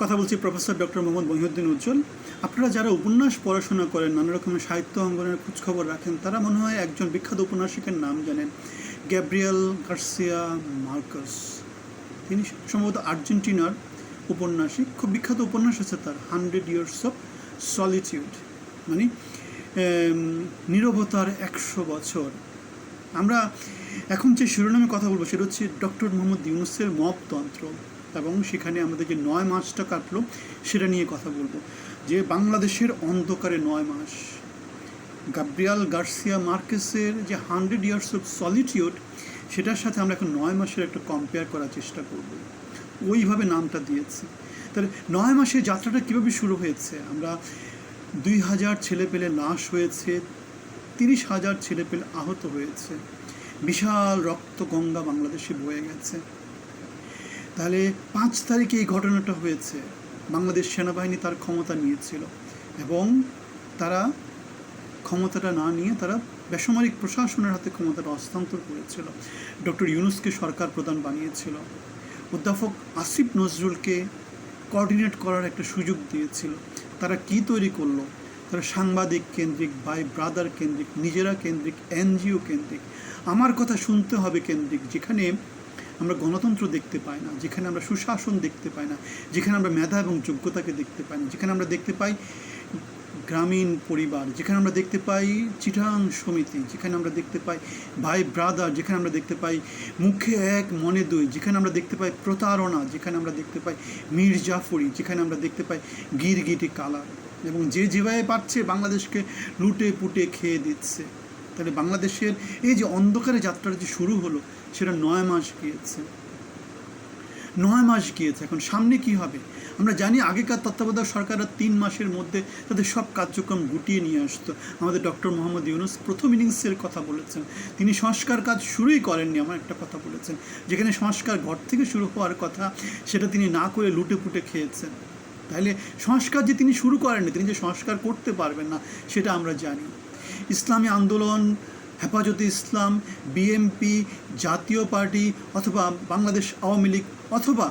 কথা বলছি professor doctor Mohammad Mohiuddin উজ্জ্বল। আপনারা যারা উপন্যাস পড়াশোনা করেন, নানা রকমের সাহিত্য অঙ্গনের খোঁজখবর রাখেন, তারা মনে হয় একজন বিখ্যাত উপন্যাসিকের নাম জানেন। Gabriel Garcia Marquez. তিনি সম্ভবত আর্জেন্টিনার উপন্যাসিক, খুব বিখ্যাত উপন্যাস আছে তার, হান্ড্রেড ইয়ার্স অফ সলিটিউড। মানে নীরবতার একশো বছর। আমরা এখন যে শিরোনামে কথা বলব, সেটা হচ্ছে ডক্টর মোহাম্মদ ইউনুসের মপতন্ত্র। এবং সেখানে আমাদের যে নয় মাসটা কাটলো, সেটা নিয়ে কথা বলব। যে বাংলাদেশের অন্ধকারে নয় মাস। গাব্রিয়াল গার্সিয়া মার্কেসের যে হান্ড্রেড ইয়ার্স অফ সলিটিউড, সেটার সাথে আমরা এখন নয় মাসের একটা কম্পেয়ার করার চেষ্টা করব। ওইভাবে নামটা দিয়েছি। তাহলে নয় মাসের যাত্রাটা কীভাবে শুরু হয়েছে? আমরা দুই হাজার ছেলে পেলে লাশ হয়েছে, তিরিশ হাজার ছেলে পেলে আহত হয়েছে। বিশাল রক্ত গঙ্গা বাংলাদেশে বয়ে গেছে। তাহলে পাঁচ তারিখে এই ঘটনাটা হয়েছে। বাংলাদেশ সেনাবাহিনী তার ক্ষমতা নিয়েছিল এবং তারা ক্ষমতাটা না নিয়ে তারা বেসামরিক প্রশাসনের হাতে ক্ষমতাটা হস্তান্তর করেছিল। ডক্টর ইউনুসকে সরকার প্রধান বানিয়েছিল। অধ্যাপক আসিফ নজরুলকে কোঅর্ডিনেট করার একটা সুযোগ দিয়েছিল। তারা কি তৈরি করল? তারা সাংবাদিক কেন্দ্রিক বাই ব্রাদার কেন্দ্রিক, নিজেরা কেন্দ্রিক, এনজিও কেন্দ্রিক। আমার কথা শুনতে হবে কেন্দ্রিক, যেখানে আমরা গণতন্ত্র দেখতে পাই না যেখানে আমরা সুশাসন দেখতে পাই না যেখানে আমরা মেধা এবং যোগ্যতাকে দেখতে পাই না যেখানে আমরা দেখতে পাই গ্রামীণ পরিবার যেখানে আমরা দেখতে পাই চিটাং সমিতি যেখানে আমরা দেখতে পাই ভাই ব্রাদার যেখানে আমরা দেখতে পাই মুখে এক মনে দুই যেখানে আমরা দেখতে পাই প্রতারণা যেখানে আমরা দেখতে পাই মীর জাফরি যেখানে আমরা দেখতে পাই গিরগিটি কালার এবং যে যেভাবে পাচ্ছে বাংলাদেশকে লুটে পুটে খেয়ে দিচ্ছে তাহলে বাংলাদেশের এই যে অন্ধকারে যাত্রাটা যে শুরু হলো, সেটা নয় মাস গিয়েছে। নয় মাস গিয়েছে। এখন সামনে কি হবে? আমরা জানি আগেকার তত্ত্বাবধায়ক সরকাররা তিন মাসের মধ্যে তাদের সব কার্যক্রম গুটিয়ে নিয়ে আসতো। আমাদের ডক্টর মোহাম্মদ ইউনুস প্রথম ইনিংসের কথা বলেছেন। তিনি সংস্কার কাজ শুরুই করেননি আমার একটা কথা বলেছেন। যেখানে সংস্কার ঘর থেকে শুরু হওয়ার কথা, সেটা তিনি না করে লুটে পুটে খেয়েছেন। তাহলে সংস্কার যে তিনি শুরু করেননি, তিনি যে সংস্কার করতে পারবেন না, সেটা আমরা জানি। ইসলামী আন্দোলন, হেফাজতে ইসলাম, বিএমপি, জাতীয় পার্টি অথবা বাংলাদেশ আওয়ামী লীগ অথবা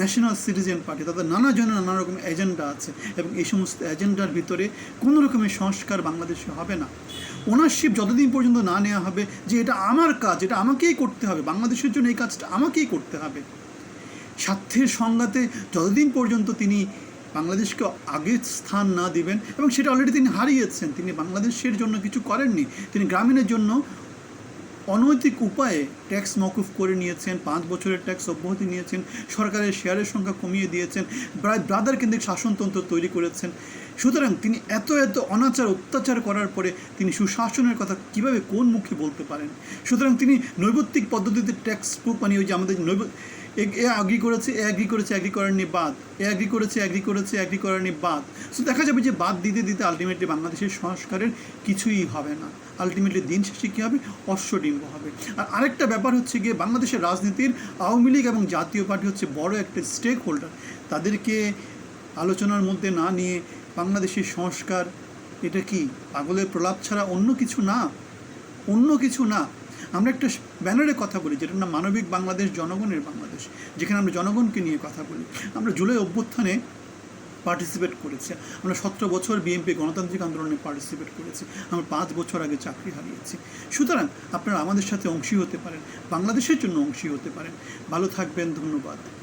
ন্যাশনাল সিটিজেন পার্টি, তাদের নানা জনের নানা রকম এজেন্ডা আছে এবং এই সমস্ত এজেন্ডার ভিতরে কোনো রকমের সংস্কার বাংলাদেশে হবে না। ওনারশিপ যতদিন পর্যন্ত না নেওয়া হবে, যে এটা আমার কাজ, এটা আমাকেই করতে হবে, বাংলাদেশের জন্য এই কাজটা আমাকেই করতে হবে। স্বার্থের সংঘাতে যতদিন পর্যন্ত তিনি বাংলাদেশকে আগে স্থান না দিবেন এবং সেটা অলরেডি তিনি হারিয়েছেন। তিনি বাংলাদেশের জন্য কিছু করেননি। তিনি গ্রামীণের জন্য অনৈতিক উপায়ে ট্যাক্স মকুফ করে নিয়েছেন, পাঁচ বছরের ট্যাক্স অব্যাহতি নিয়েছেন, সরকারের শেয়ারের সংখ্যা কমিয়ে দিয়েছেন ব্রাদার কেন্দ্রিক শাসনতন্ত্র তৈরি করেছেন। সুতরাং তিনি এত এত অনাচার, অত্যাচার করার পরে তিনি সুশাসনের কথা কীভাবে কোন মুখে বলতে পারেন? সুতরাং তিনি নৈবত্তিক পদ্ধতিতে ট্যাক্স মানে ওই যে আমাদের নৈব এ অ্যাগ্রি করেছে, এ অ্যাগ্রি করেছে অ্যাগ্রি করেননি, বাদ। এ অ্যাগ্রি করেছে অ্যাগ্রি করেছে অ্যাগ্রি করেননি, বাদ। সো দেখা যাবে যে বাদ দিতে দিতে আলটিমেটলি বাংলাদেশের সংস্কারের কিছুই হবে না। আলটিমেটলি দিন শেষে কী হবে? অশ্বডিম্ব হবে। আর আরেকটা ব্যাপার হচ্ছে গিয়ে বাংলাদেশের রাজনীতির আওয়ামী লীগ এবং জাতীয় পার্টি হচ্ছে বড় একটা স্টেক হোল্ডার তাদেরকে আলোচনার মধ্যে না নিয়ে বাংলাদেশের সংস্কার, এটা কি পাগলের প্রলাপ ছাড়া অন্য কিছু না? অন্য কিছু না। আমরা একটা ব্যানারে কথা বলি, যেটার নাম মানবিক বাংলাদেশ, জনগণের বাংলাদেশ, যেখানে আমরা জনগণকে নিয়ে কথা বলি। আমরা জুলাই অভ্যুত্থানে পার্টিসিপেট করেছি। আমরা সতেরো বছর বিএনপি গণতান্ত্রিক আন্দোলনে পার্টিসিপেট করেছি। আমরা পাঁচ বছর আগে চাকরি হারিয়েছি। সুতরাং আপনারা আমাদের সাথে অংশী হতে পারেন। বাংলাদেশের জন্য অংশী হতে পারেন। ভালো থাকবেন, ধন্যবাদ।